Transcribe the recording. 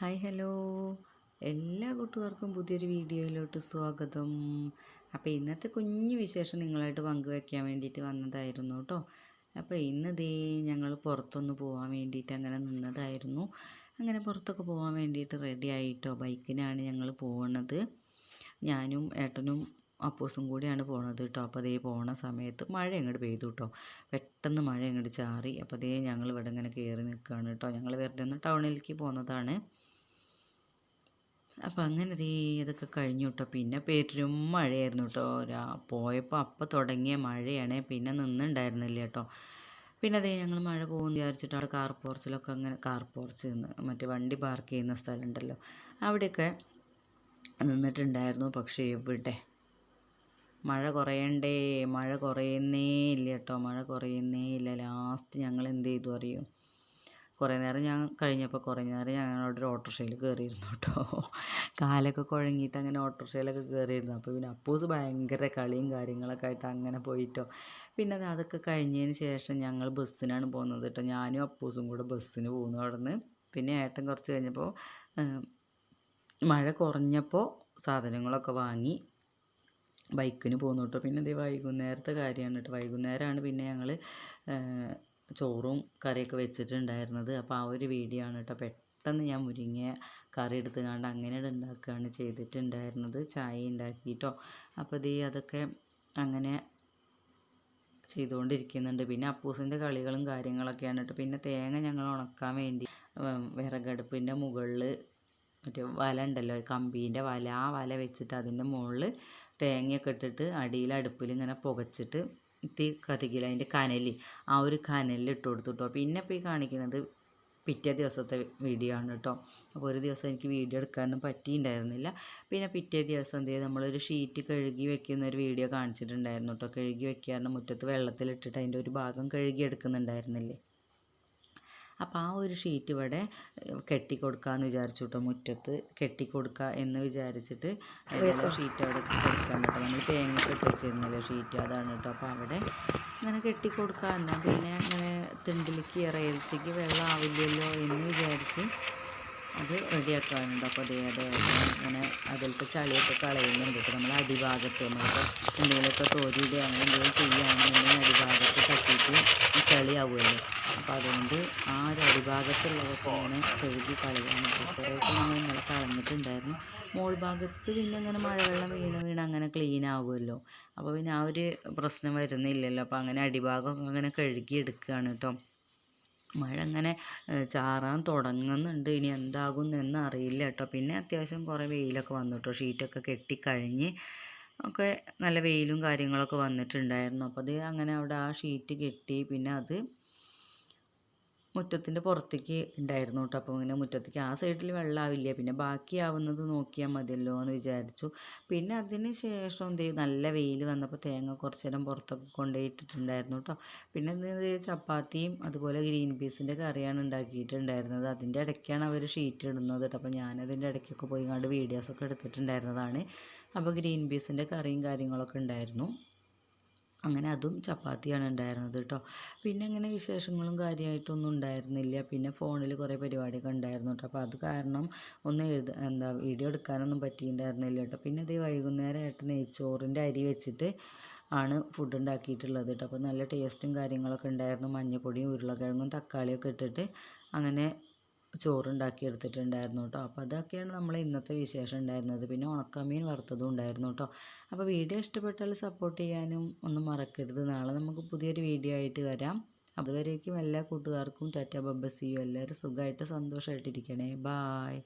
Hi hello. എല്ലാ കൂട്ടുകാർക്കും പുതിയൊരു വീഡിയോയിലോട്ട് സ്വാഗതം. അപ്പോൾ ഇന്നത്തെ കുഞ്ഞു വിശേഷം നിങ്ങളായിട്ട് പങ്കുവെക്കാൻ വേണ്ടിയിട്ട് വന്നതായിരുന്നു കേട്ടോ. അപ്പോൾ ഇന്ന് ദേ ഞങ്ങൾ പുറത്തൊന്ന് പോകാൻ വേണ്ടിയിട്ട് അങ്ങനെ നിന്നതായിരുന്നു. അങ്ങനെ പുറത്തൊക്കെ പോകാൻ വേണ്ടിയിട്ട് റെഡി ആയിട്ടോ? ബൈക്കിനാണ് ഞങ്ങൾ പോകുന്നത് ഞാനും ഏട്ടനും അപ്പോസും കൂടിയാണ് പോണത് കേട്ടോ. അപ്പോൾ അതേ പോണ സമയത്ത് മഴ ഇങ്ങോട്ട് പെയ്തു കേട്ടോ. പെട്ടെന്ന് മഴ ഇങ്ങോട്ട് ചാറി. അപ്പോൾ അതേ ഞങ്ങൾ ഇവിടെ ഇങ്ങനെ കയറി നിൽക്കുകയാണ് കേട്ടോ. ഞങ്ങൾ വെറുതെ ഒന്ന് ടൗണിലേക്ക് പോകുന്നതാണ് അപ്പം അങ്ങനെ ദേ ഇതൊക്കെ കഴിഞ്ഞു കേട്ടോ പിന്നെ പെരും മഴയായിരുന്നു കേട്ടോ പോയപ്പോൾ അപ്പം തുടങ്ങിയ മഴയാണ്. പിന്നെ നിന്നുണ്ടായിരുന്നില്ല കേട്ടോ പിന്നെ അതേ ഞങ്ങൾ മഴ പോകുമെന്ന് വിചാരിച്ചിട്ട് അവിടെ കാർ പോർച്ചിലൊക്കെ അങ്ങനെ കാർ പോർച്ച് നിന്ന് മറ്റേ വണ്ടി പാർക്ക് ചെയ്യുന്ന സ്ഥലമുണ്ടല്ലോ അവിടെയൊക്കെ നിന്നിട്ടുണ്ടായിരുന്നു. പക്ഷേ ഇവിടെ മഴ കുറയണ്ടേ? മഴ കുറയുന്നേ ഇല്ല കേട്ടോ മഴ കുറയുന്നേ ഇല്ല. ലാസ്റ്റ് ഞങ്ങൾ എന്ത് ചെയ്തു അറിയും? കുറേ നേരം ഞാൻ കഴിഞ്ഞപ്പോൾ കുറേ നേരം ഞങ്ങളവിടെ ഒരു ഓട്ടോറിക്ഷയിൽ കയറിയിരുന്നു കേട്ടോ. കാലൊക്കെ കുഴങ്ങിയിട്ട് അങ്ങനെ ഓട്ടോറിക്ഷയിലൊക്കെ കയറിയിരുന്നു. അപ്പോൾ പിന്നെ അപ്പൂസ് ഭയങ്കര കളിയും കാര്യങ്ങളൊക്കെ ആയിട്ട് അങ്ങനെ പോയിട്ടോ. പിന്നെ അത് അതൊക്കെ കഴിഞ്ഞതിന് ശേഷം ഞങ്ങൾ ബസ്സിനാണ് പോകുന്നത് കേട്ടോ. ഞാനും അപ്പൂസും കൂടെ ബസ്സിന് പോകുന്നു അവിടെ നിന്ന് പിന്നെ ഏട്ടൻ കുറച്ച് കഴിഞ്ഞപ്പോൾ മഴ കുറഞ്ഞപ്പോൾ സാധനങ്ങളൊക്കെ വാങ്ങി ബൈക്കിന് പോന്നു കേട്ടോ. പിന്നെ ഇത് വൈകുന്നേരത്തെ കാര്യമാണ് കേട്ടോ. വൈകുന്നേരമാണ് പിന്നെ ഞങ്ങൾ ചോറും കറിയൊക്കെ വെച്ചിട്ടുണ്ടായിരുന്നത്. അപ്പോൾ ആ ഒരു വീഡിയോ ആണ് കേട്ടോ പെട്ടെന്ന് ഞാൻ മുരിങ്ങ കറി എടുത്ത് കണ്ട് അങ്ങനെ ഉണ്ടാക്കുകയാണ് ചെയ്തിട്ടുണ്ടായിരുന്നത്. ചായ ഉണ്ടാക്കിയിട്ടോ അപ്പോൾ ഇത് അതൊക്കെ അങ്ങനെ ചെയ്തുകൊണ്ടിരിക്കുന്നുണ്ട് പിന്നെ അപ്പൂസിന്റെ കളികളും കാര്യങ്ങളൊക്കെയാണ് കേട്ടോ പിന്നെ തേങ്ങ ഞങ്ങൾ ഉണക്കാൻ വേണ്ടി വിറകടുപ്പിന്റെ മുകളിൽ മറ്റേ വല ഉണ്ടല്ലോ കമ്പീന്റെ വല. ആ വല വെച്ചിട്ട് അതിന്റെ മുകളിൽ തേങ്ങയൊക്കെ ഇട്ടിട്ട് അടിയിൽ അടുപ്പിൽ ഇങ്ങനെ പുകച്ചിട്ട് തീ കത്തിക്കില്ല. അതിന്റെ കനൽ ആ ഒരു കനലിൽ ഇട്ട് കൊടുത്തു കേട്ടോ പിന്നെ ഇപ്പോൾ ഈ കാണിക്കുന്നത് പിറ്റേ ദിവസത്തെ വീഡിയോ ആണ് കേട്ടോ. അപ്പോൾ ഒരു ദിവസം എനിക്ക് വീഡിയോ എടുക്കാനൊന്നും പറ്റിയിട്ടുണ്ടായിരുന്നില്ല. പിന്നെ പിറ്റേ ദിവസം എന്ത് ചെയ്ത്? നമ്മളൊരു ഷീറ്റ് കഴുകി വെക്കുന്ന ഒരു വീഡിയോ കാണിച്ചിട്ടുണ്ടായിരുന്നു കേട്ടോ. കഴുകി വെക്കാറുണ്ട് മുറ്റത്ത് വെള്ളത്തിലിട്ടിട്ട് അതിന്റെ ഒരു ഭാഗം കഴുകി എടുക്കുന്നുണ്ടായിരുന്നില്ലേ അപ്പോൾ ആ ഒരു ഷീറ്റ് ഇവിടെ കെട്ടിക്കൊടുക്കാമെന്ന് വിചാരിച്ചു കേട്ടോ മുറ്റത്ത് കെട്ടിക്കൊടുക്കുക എന്ന് വിചാരിച്ചിട്ട് ഷീറ്റ് അവിടെ കൊടുക്കാൻ കേട്ടോ. നമ്മൾ തേങ്ങ കെട്ടി വെച്ചിരുന്നല്ലോ ഷീറ്റ് അതാണ് കേട്ടോ. അപ്പോൾ അവിടെ അങ്ങനെ കെട്ടിക്കൊടുക്കുക എന്നാൽ പിന്നെ അങ്ങനെ തിണ്ടിലേക്ക് ഇറയിലത്തേക്ക് വെള്ളം ആവില്ലല്ലോ എന്ന് വിചാരിച്ച് അത് റെഡിയാക്കാനുണ്ട്. അപ്പോൾ അതേ അതേ ഇങ്ങനെ അതിലത്തെ ചളിയൊക്കെ കളയുന്നുണ്ട് ഇപ്പോൾ നമ്മൾ അടിഭാഗത്ത് നമ്മളിപ്പോൾ എന്തെങ്കിലുമൊക്കെ തോരിയിടുക അങ്ങനെ എന്തെങ്കിലും ചെയ്യുകയാണെന്നുണ്ടെങ്കിൽ അടിഭാഗത്ത് തട്ടിയിട്ട് ചളിയാവുമല്ലോ അപ്പോൾ അതുകൊണ്ട് ആ ഒരു അടിഭാഗത്തുള്ളതൊക്കെ ഇങ്ങനെ കഴുകി പറ്റും കുറേയൊക്കെ നമ്മൾ ഇന്നലെ കളഞ്ഞിട്ടുണ്ടായിരുന്നു. മോൾ ഭാഗത്ത് പിന്നെ ഇങ്ങനെ മഴവെള്ളം വീണ് വീണ് അങ്ങനെ ക്ലീൻ ആവുമല്ലോ. അപ്പോൾ പിന്നെ ആ ഒരു പ്രശ്നം വരുന്നില്ലല്ലോ. അപ്പോൾ അങ്ങനെ അടിഭാഗം അങ്ങനെ കഴുകി എടുക്കുകയാണ് കേട്ടോ. മഴ അങ്ങനെ ചാറാൻ തുടങ്ങുന്നുണ്ട്. ഇനി എന്താകും എന്ന് അറിയില്ല കേട്ടോ. പിന്നെ അത്യാവശ്യം കുറേ വെയിലൊക്കെ വന്നു കേട്ടോ ഷീറ്റൊക്കെ കെട്ടിക്കഴിഞ്ഞ് ഒക്കെ നല്ല വെയിലും കാര്യങ്ങളൊക്കെ വന്നിട്ടുണ്ടായിരുന്നു. അപ്പോൾ അത് അങ്ങനെ അവിടെ ആ ഷീറ്റ് കെട്ടി. പിന്നെ അത് മുറ്റത്തിന്റെ പുറത്തേക്ക് ഉണ്ടായിരുന്നു കേട്ടോ. അപ്പോൾ ഇങ്ങനെ മുറ്റത്തേക്ക് ആ സൈഡിൽ വെള്ളമാവില്ല. പിന്നെ ബാക്കിയാവുന്നത് നോക്കിയാൽ മതിയല്ലോ എന്ന് വിചാരിച്ചു. പിന്നെ അതിന് ശേഷം എന്ത് ചെയ്യും നല്ല വെയിൽ വന്നപ്പോൾ തേങ്ങ കുറച്ച് നേരം പുറത്തൊക്കെ കൊണ്ടുപോയിട്ടിട്ടുണ്ടായിരുന്നു കേട്ടോ. പിന്നെ എന്ത് ചപ്പാത്തിയും അതുപോലെ ഗ്രീൻ പീസിന്റെ കറിയാണ് ഉണ്ടാക്കിയിട്ടുണ്ടായിരുന്നത്. അതിന്റെ ഇടയ്ക്കാണ് അവർ ഷീറ്റ് ഇടുന്നത് കേട്ടോ. അപ്പോൾ ഞാനതിന്റെ ഇടയ്ക്കൊക്കെ പോയി കണ്ട് വീഡിയോസൊക്കെ എടുത്തിട്ടുണ്ടായിരുന്നതാണ്. അപ്പോൾ ഗ്രീൻ പീസിന്റെ കറിയും കാര്യങ്ങളൊക്കെ ഉണ്ടായിരുന്നു. അങ്ങനെ അതും ചപ്പാത്തിയാണ് ഉണ്ടായിരുന്നത് കേട്ടോ. പിന്നെ അങ്ങനെ വിശേഷങ്ങളും കാര്യമായിട്ടൊന്നും ഉണ്ടായിരുന്നില്ല. പിന്നെ ഫോണിൽ കുറേ പരിപാടിയൊക്കെ ഉണ്ടായിരുന്നു കേട്ടോ. അപ്പോൾ അത് കാരണം ഒന്ന് എഴുത എന്താ വീഡിയോ എടുക്കാനൊന്നും പറ്റിയിട്ടുണ്ടായിരുന്നില്ല കേട്ടോ. പിന്നെ ഇത് വൈകുന്നേരം ആയിട്ട് നെയ്ച്ചോറിന്റെ അരി വെച്ചിട്ട് ആണ് ഫുഡ് ഉണ്ടാക്കിയിട്ടുള്ളത് കേട്ടോ. അപ്പോൾ നല്ല ടേസ്റ്റും കാര്യങ്ങളൊക്കെ ഉണ്ടായിരുന്നു. മഞ്ഞൾപ്പൊടിയും ഉരുളക്കിഴങ്ങും തക്കാളിയൊക്കെ ഇട്ടിട്ട് അങ്ങനെ ചോറുണ്ടാക്കി എടുത്തിട്ടുണ്ടായിരുന്നു കേട്ടോ. അപ്പോൾ അതൊക്കെയാണ് നമ്മളെ ഇന്നത്തെ വിശേഷം ഉണ്ടായിരുന്നത്. പിന്നെ ഉണക്കമീൻ വറുത്തതും ഉണ്ടായിരുന്നു കേട്ടോ. അപ്പോൾ വീഡിയോ ഇഷ്ടപ്പെട്ടാൽ സപ്പോർട്ട് ചെയ്യാനും ഒന്നും മറക്കരുത്. നാളെ നമുക്ക് പുതിയൊരു വീഡിയോ ആയിട്ട് വരാം. അതുവരേക്കും എല്ലാ കൂട്ടുകാർക്കും ടാറ്റ ബബ്ബസിയും എല്ലാവരും സുഖമായിട്ട് സന്തോഷമായിട്ടിരിക്കണേ. ബായ്